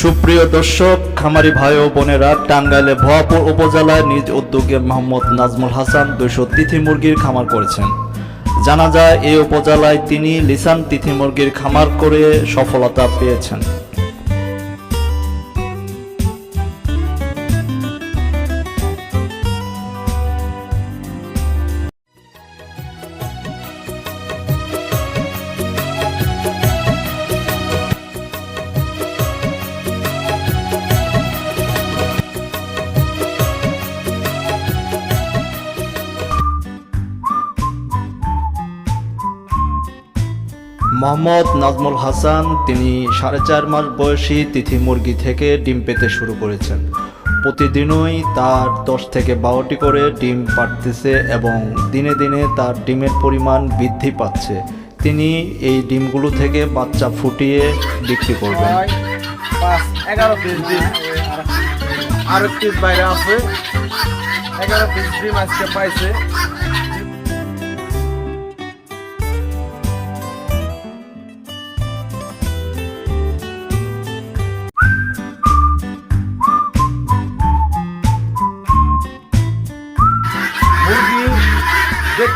সুপ্রিয় দর্শক, খামারি ভাই ও বোনেরা, টাঙ্গাইলে ভয়াপুর উপজেলায় নিজ উদ্যোগে মোহাম্মদ নাজমুল হাসান দুশো তিথি মুরগির খামার করেছেন। জানা যায়, এই উপজেলায় তিনি লিসান তিথি মুরগির খামার করে সফলতা পেয়েছেন। মোহাম্মদ নাজমুল হাসান, তিনি সাড়ে চার মাস বয়সী তিথি মুরগি থেকে ডিম পেতে শুরু করেছেন। প্রতিদিনই তার দশ থেকে বারোটি করে ডিম পাড়তেছে এবং দিনে দিনে তার ডিমের পরিমাণ বৃদ্ধি পাচ্ছে। তিনি এই ডিমগুলো থেকে বাচ্চা ফুটিয়ে বিক্রি করবেন। এগারো পিস বাইরে আছে। এগারো পিস ডিম আজকে পাইছে।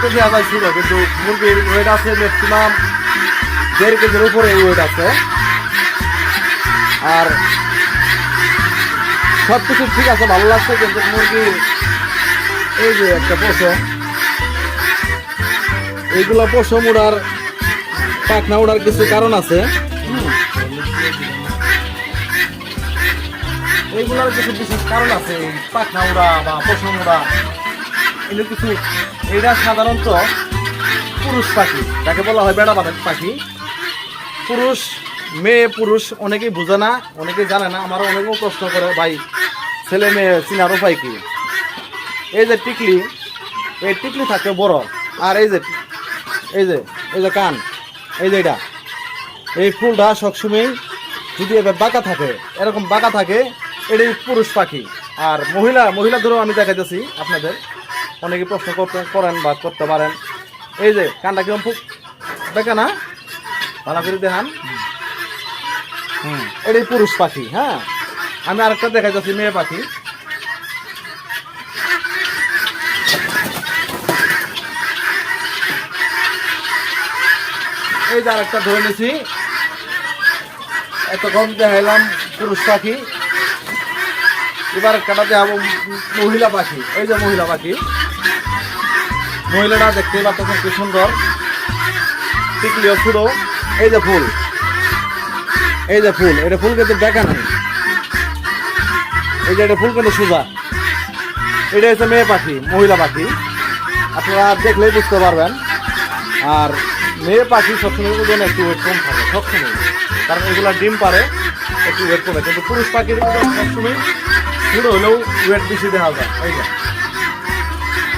দেখতে দেওয়া ছিল, কিন্তু মুরগির ওয়েট আছে ম্যাক্সিমাম দেড় কেজির উপরে ওয়েট আছে আর সব কিছু ঠিক আছে, ভালো লাগছে, কিন্তু মুরগি এই যে একটা পশম এইগুলো পশম উড়ার পাখনা উড়ার কিছু কারণ আছে। এইগুলোর কিছু বিশেষ কারণ আছে পাখনা উড়া বা পশম উড়া এগুলো কিছু এটা সাধারণত পুরুষ পাখি, যাকে বলা হয় বেড়া বাঁধা পাখি। পুরুষ, মেয়ে, পুরুষ, অনেকেই বোঝে না, অনেকেই জানে না, আমারও অনেকেও প্রশ্ন করে, ভাই, ছেলে, মেয়ে চিনার উপায় কি? এই যে টিকলি, এই টিকলি থাকে বড়, আর এই যে এই যে এই যে কান, এই যে এটা, এই ফুলটা সবসময় যদি এবার বাঁকা থাকে, এরকম বাঁকা থাকে, এটাই পুরুষ পাখি। আর মহিলা মহিলা ধরেও আমি দেখাইতেছি আপনাদের। অনেকে প্রশ্ন করতে করেন বা করতে পারেন। এই যে, কানটা কীরকম ফুক? দেখে না ভালো করে দেখান। হুম এটাই পুরুষ পাখি হ্যাঁ? আমি আরেকটা দেখা যাচ্ছি মেয়ে পাখি। এই যে আরেকটা ধরে নিছি। এতক্ষণ দেখাইলাম পুরুষ পাখি। এবার কাটা দেখাবো মহিলা পাখি। এই যে মহিলা পাখি। মহিলাটা দেখতে পাচ্ছেন কি সুন্দর। টিকলিও ছোটো এই যে ফুল। এই যে ফুল। এটা ফুল কিন্তু দেখা নাই। এই যে এটা ফুল কিন্তু সোজা। এটা হচ্ছে মেয়ে পাখি, মহিলা পাখি। আপনারা দেখলেই বুঝতে পারবেন। আর মেয়ে পাখি সবসময় ওজন একটু ওয়েট কম থাকে, সবসময়। কারণ এগুলা ডিম পারে একটু ওয়েট কমে। কিন্তু পুরুষ পাখির সবসময়, ছোটো হলেও ওয়েট বেশি দেখা যায়। এই যে।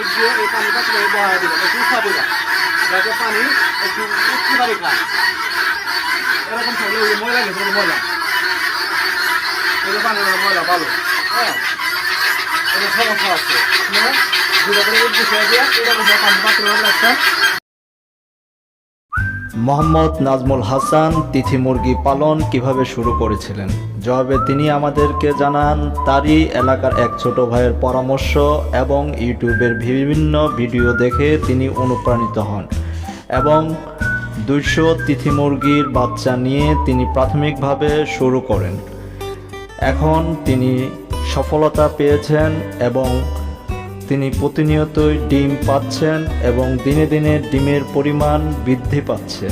ইট দিয়ে এই পানিটা তুমি বহায় দিবেন একটু উঠা দিবেন যাতে পানি একটু উঠতে খায়। এরকম থাকলে ওই ময়লা গেছে ময়লা। এটা পানি ময়লা ভালো। হ্যাঁ? এটা সমস্যা আছে। আপনারা দুটো করে দিয়ে, এটা পানি পাত্র রাখছেন মোহাম্মদ নাজমুল হাসান, তিথি মুরগি পালন কীভাবে শুরু করেছিলেন? জবাবে তিনি আমাদেরকে জানান, তারই এলাকার এক ছোট ভাইয়ের পরামর্শ এবং ইউটিউবের বিভিন্ন ভিডিও দেখে তিনি অনুপ্রাণিত হন এবং দুইশো তিথি মুরগির বাচ্চা নিয়ে তিনি প্রাথমিকভাবে শুরু করেন। এখন তিনি সফলতা পেয়েছেন এবং তিনি প্রতিনিয়তই ডিম পাচ্ছেন এবং দিনে দিনে ডিমের পরিমাণ বৃদ্ধি পাচ্ছে।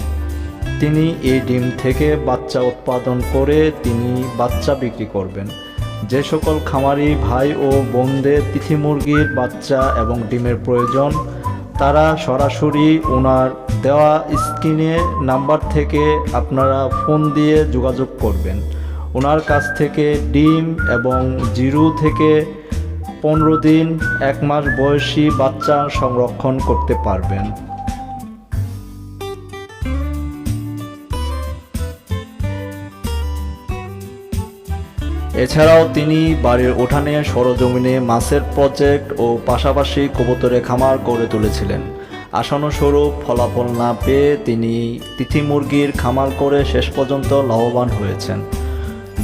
তিনি এই ডিম থেকে বাচ্চা উৎপাদন করে তিনি বাচ্চা বিক্রি করবেন। যে সকল খামারি ভাই ও বোনদের তিথি মুরগির বাচ্চা এবং ডিমের প্রয়োজন, তারা সরাসরি ওনার দেওয়া স্ক্রিনে নাম্বার থেকে আপনারা ফোন দিয়ে যোগাযোগ করবেন। ওনার কাছ থেকে ডিম এবং জিরু থেকে পনেরো দিন, এক মাস বয়সী বাচ্চা সংরক্ষণ করতে পারবেন। এছাড়াও তিনি বাড়ির উঠানে, সরজমিনে মাছের প্রজেক্ট ও পাশাপাশি কবুতরে খামার গড়ে তুলেছিলেন। আসনস্বরূপ ফলাফল না পেয়ে তিনি তিথি মুরগির খামার করে শেষ পর্যন্ত লাভবান হয়েছেন।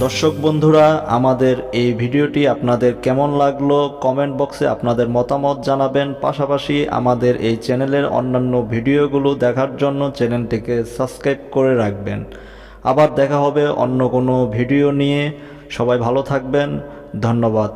দর্শক বন্ধুরা, আমাদের এই ভিডিওটি আপনাদের কেমন লাগল কমেন্ট বক্সে আপনাদের মতামত জানাবেন। পাশাপাশি আমাদের এই চ্যানেলের অন্যান্য ভিডিওগুলো দেখার জন্য চ্যানেলটিকে সাবস্ক্রাইব করে রাখবেন। আবার দেখা হবে অন্য কোনো ভিডিও নিয়ে। সবাই ভালো থাকবেন। ধন্যবাদ।